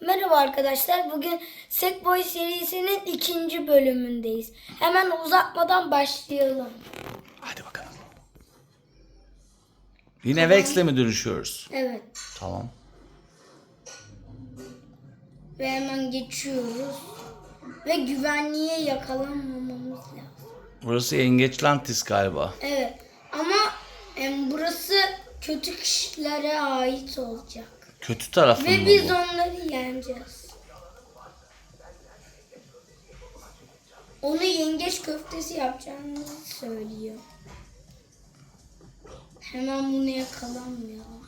Merhaba arkadaşlar. Bugün Sackboy serisinin ikinci bölümündeyiz. Hemen uzatmadan başlayalım. Hadi bakalım. Yine Vex'le mi dönüşüyoruz? Evet. Tamam. Ve hemen geçiyoruz. Ve güvenliğe yakalanmamamız lazım. Burası Yengeçlantis galiba. Evet. Ama em, burası kötü kişilere ait olacak. Kötü tarafı Ve mı biz bu? onları yeneceğiz. Onu yengeç köftesi yapacağımızı söylüyor. Hemen bunu yakalanmayalım.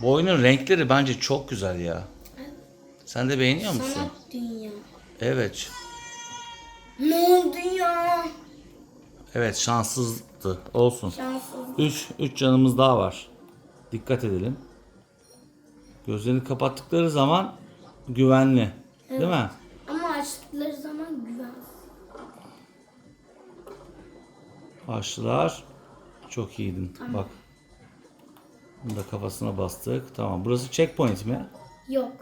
Bu oyunun renkleri bence çok güzel ya. Sen de beğeniyor musun? Sanat dünya. Evet. Ne oldu ya? Evet şanssızdı. Olsun. Şanssız. 3 3 canımız daha var. Dikkat edelim. Gözlerini kapattıkları zaman güvenli. Değil mi? Ama açtıkları zaman güven. Açtılar. Çok iyiydin. Bak. Bunu da kafasına bastık. Tamam. Burası checkpoint mi? Yok.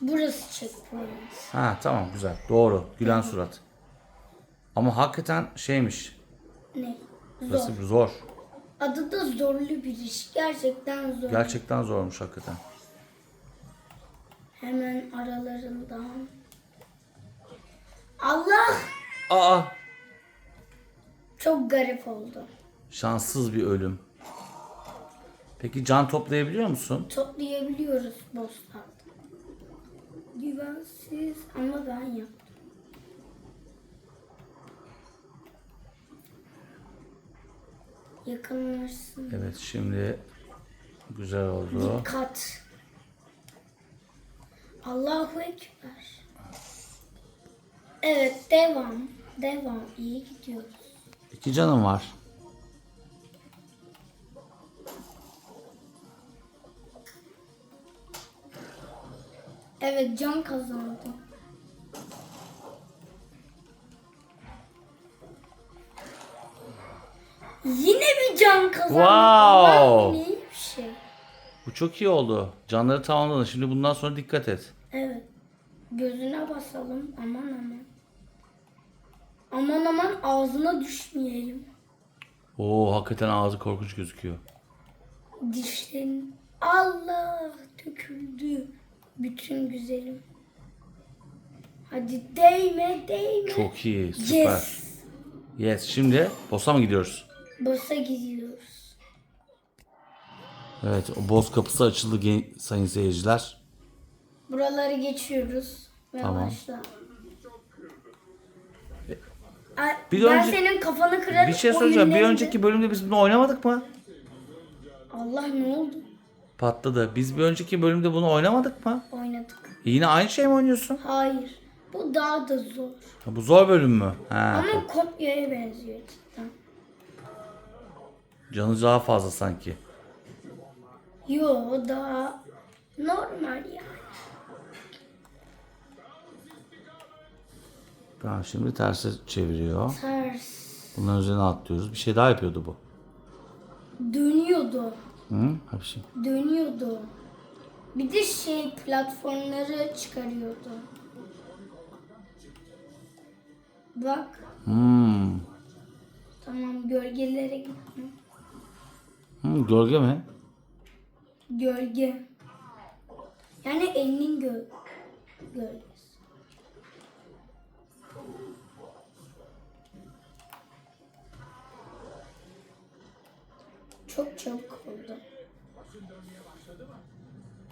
Burası checkpoint. Ha tamam güzel. Doğru. Gülen surat. Ama hakikaten şeymiş. Ne? Zor. Burası zor. Adı da zorlu bir iş. Gerçekten zor. Gerçekten zormuş hakikaten. Hemen aralarından. Allah! Aa! Çok garip oldu. Şanssız bir ölüm. Peki can toplayabiliyor musun? Toplayabiliyoruz bosslardan. Güvensiz ama ben yaptım. Yakınlaşsın. Evet şimdi güzel oldu. Dikkat. Allahu Ekber. Evet devam. Devam. İyi gidiyoruz. İki canım var. Evet can kazandım. Can kazandım. Wow. İyi bir şey. Bu çok iyi oldu. Canları tamamladın. Şimdi bundan sonra dikkat et. Evet. Gözüne basalım. Aman aman. Aman aman ağzına düşmeyelim. Oo hakikaten ağzı korkunç gözüküyor. Dişlerin Allah döküldü. Bütün güzelim. Hadi değme değme. Çok iyi. Süper. Yes. Yes. Şimdi boss'a mı gidiyoruz? Boss'a gidiyoruz. Evet. O boss kapısı açıldı sayın seyirciler. Buraları geçiyoruz. Ve Tamam. başla. Bir de ben önce- senin kafanı kırarım. Bir şey soracağım. Bir önceki bölümde biz bunu oynamadık mı? Allah ne oldu? Patladı. Biz bir önceki bölümde bunu oynamadık mı? Oynadık. Yine aynı şey mi oynuyorsun? Hayır. Bu daha da zor. Ha, bu zor bölüm mü? Ha. Ama kopyaya benziyor cidden. Canı daha fazla sanki. Yo daha normal yani. Tamam şimdi terse çeviriyor. Ters. Bunların üzerine atlıyoruz. Bir şey daha yapıyordu bu. Dönüyordu. Hı? Ha bir şey. Dönüyordu. Bir de şey platformları çıkarıyordu. Bak. Hmm. Tamam gölgelere gitme. Hı, gölge mi? Gölge. Yani elinin gö gölgesi. Çok çabuk oldu.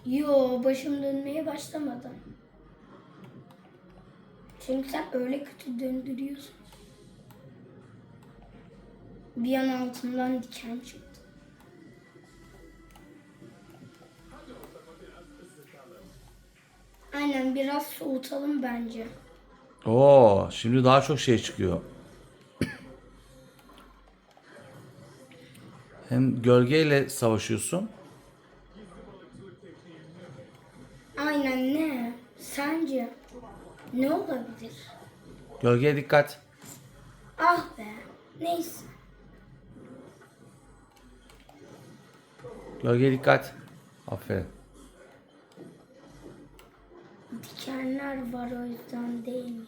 Yo başım dönmeye başlamadı. Çünkü sen öyle kötü döndürüyorsun. Bir an altından diken çıktı. Aynen biraz soğutalım bence. Oo, şimdi daha çok şey çıkıyor. Hem gölgeyle savaşıyorsun. Aynen ne? Sence ne olabilir? Gölgeye dikkat. Ah be. Neyse. Gölgeye dikkat. Aferin. Dikenler var o yüzden değil.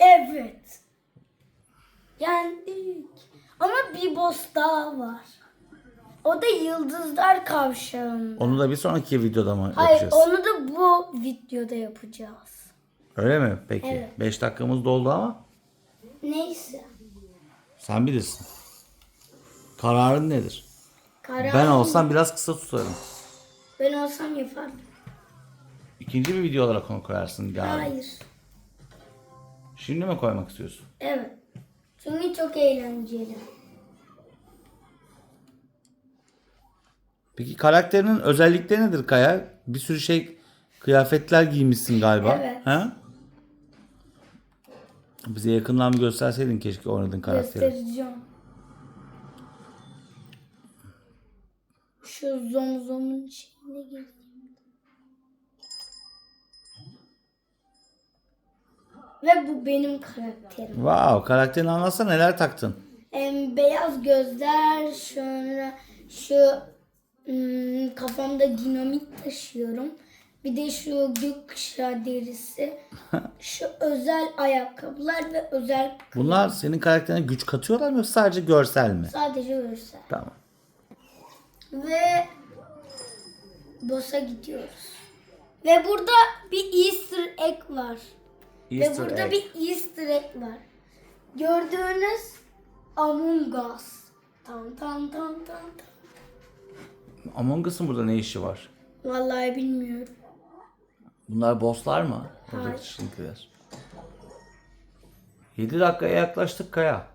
Evet. Yendik. Ama bir boss daha var. O da Yıldızlar Kavşağı'nda. Onu da bir sonraki videoda mı Hayır yapacağız? onu da bu videoda yapacağız. Öyle mi? Peki. Evet. 5 dakikamız doldu ama Neyse. sen bilirsin. Kararın nedir? Karar Ben olsam biraz kısa tutarım. ben olsam yapardım. İkinci bir video olarak onu koyarsın galiba. Hayır. Şimdi mi koymak istiyorsun? Evet. Çünkü çok eğlenceli. Peki karakterinin özellikleri nedir Kaya? Bir sürü şey kıyafetler giymişsin galiba. Evet. Ha? Bize yakından bir gösterseydin keşke oynadığın karakteri. Göstereceğim. Şu zomzomun şeyine gireyim. Ve bu benim karakterim. Wow, karakterini anlatsana neler taktın? Em, beyaz gözler, sonra şu hmm, kafamda dinamit taşıyorum. Bir de şu gökkuşağı derisi, şu özel ayakkabılar ve özel Bunlar senin karakterine güç katıyorlar mı yoksa sadece görsel mi? sadece görsel. Tamam. Ve boss'a gidiyoruz. Ve burada bir easter egg var. Ve Easter burada egg. bir easter egg var. Gördüğünüz Among Us. Tam tam tam tam tam. Among Us'ın burada ne işi var? Vallahi bilmiyorum. Bunlar bosslar mı? Oradaki dışındakiler. 7 dakikaya yaklaştık Kaya.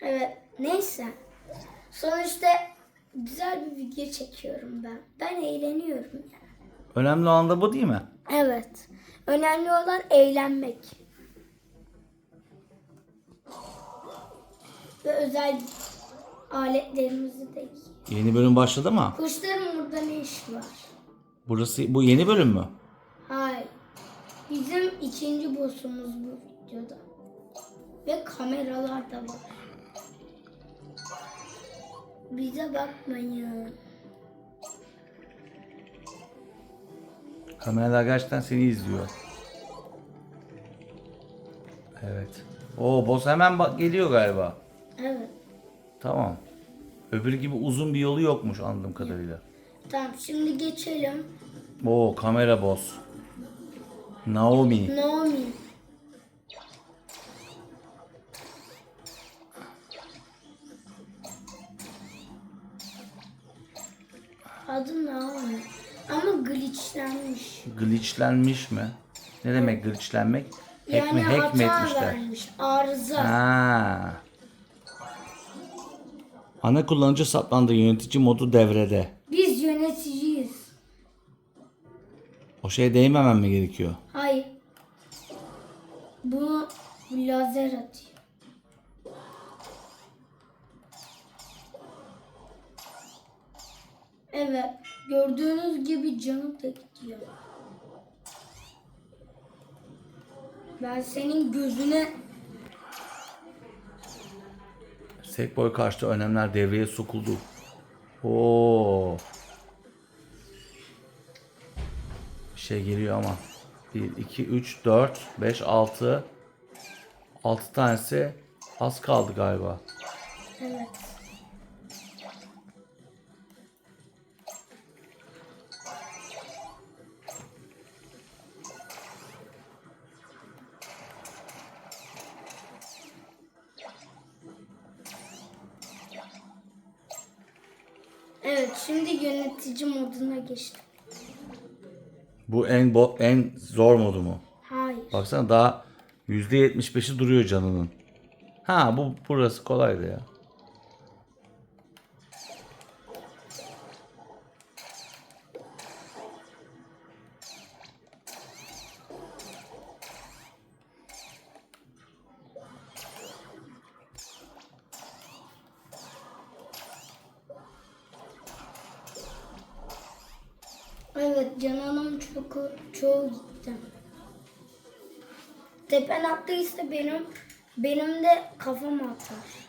Evet neyse. Sonuçta güzel bir video çekiyorum ben. Ben eğleniyorum yani. Önemli olan da bu değil mi? Evet. Önemli olan eğlenmek. Ve özel aletlerimizi de. Yeni bölüm başladı mı? Kuşların burada ne işi var? Burası bu yeni bölüm mü? Hayır. Bizim ikinci boss'umuz bu videoda. Ve kameralar da var. Bize bakmayın. Kameralar gerçekten seni izliyor. Evet. Oo boss hemen bak geliyor galiba. Evet. Tamam. Öbürü gibi uzun bir yolu yokmuş anladığım kadarıyla. Tamam şimdi geçelim. Oo kamera boss. Naomi. Naomi. Glitchlenmiş. Mi? Ne demek glitchlenmek? Hack Yani mi hack mi etmişler? vermiş. Arıza. Ha. Ana kullanıcı saplandı yönetici modu devrede. Biz yöneticiyiz. O şeye değmemem mi gerekiyor? Hayır. Bu lazer atıyor. Evet. Gördüğünüz gibi canım da gidiyor. Ben senin gözüne Sackboy karşıtı önlemler devreye sokuldu. Oo. Bir şey geliyor ama. 1, 2, 3, 4, 5, 6. 6 tanesi az kaldı galiba. Evet, şimdi yönetici moduna geçtim. Bu en bo en zor modu mu? Hayır. Baksana daha %75'i duruyor canının. Ha bu burası kolaydı ya. Evet, cananım çok çoğu gitti. Tepen attıysa benim benim de kafam atar.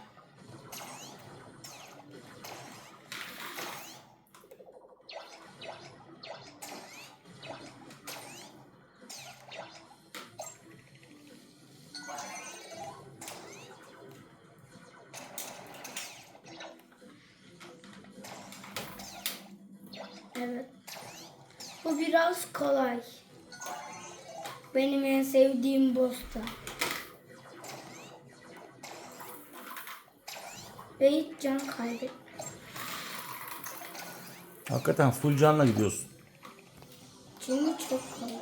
Biraz kolay. Benim en sevdiğim bosta. Ve hiç can kaybet. Hakikaten full canla gidiyorsun. Çünkü çok kolay.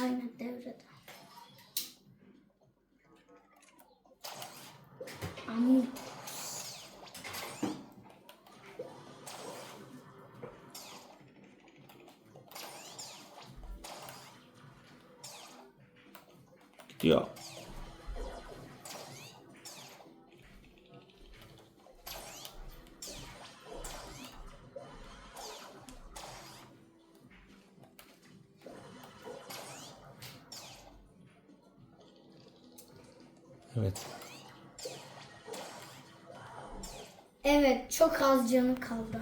Aynen devrede. Amuk. Gidiyor. Evet. Evet, çok az canı kaldı.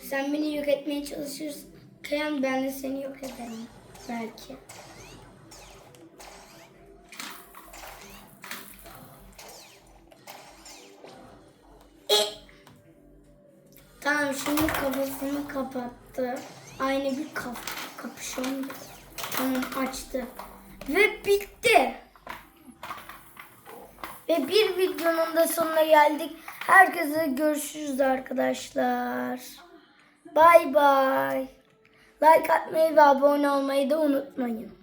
Sen beni yok etmeye çalışırken ben de seni yok ederim. Belki. E! Tamam şimdi kafasını kapattı. Aynı bir kap kapüşon gibi. Tamam açtı. Ve bitti. Ve bir videonun da sonuna geldik. Herkese görüşürüz arkadaşlar. Bay bay. Like atmayı ve abone olmayı da unutmayın.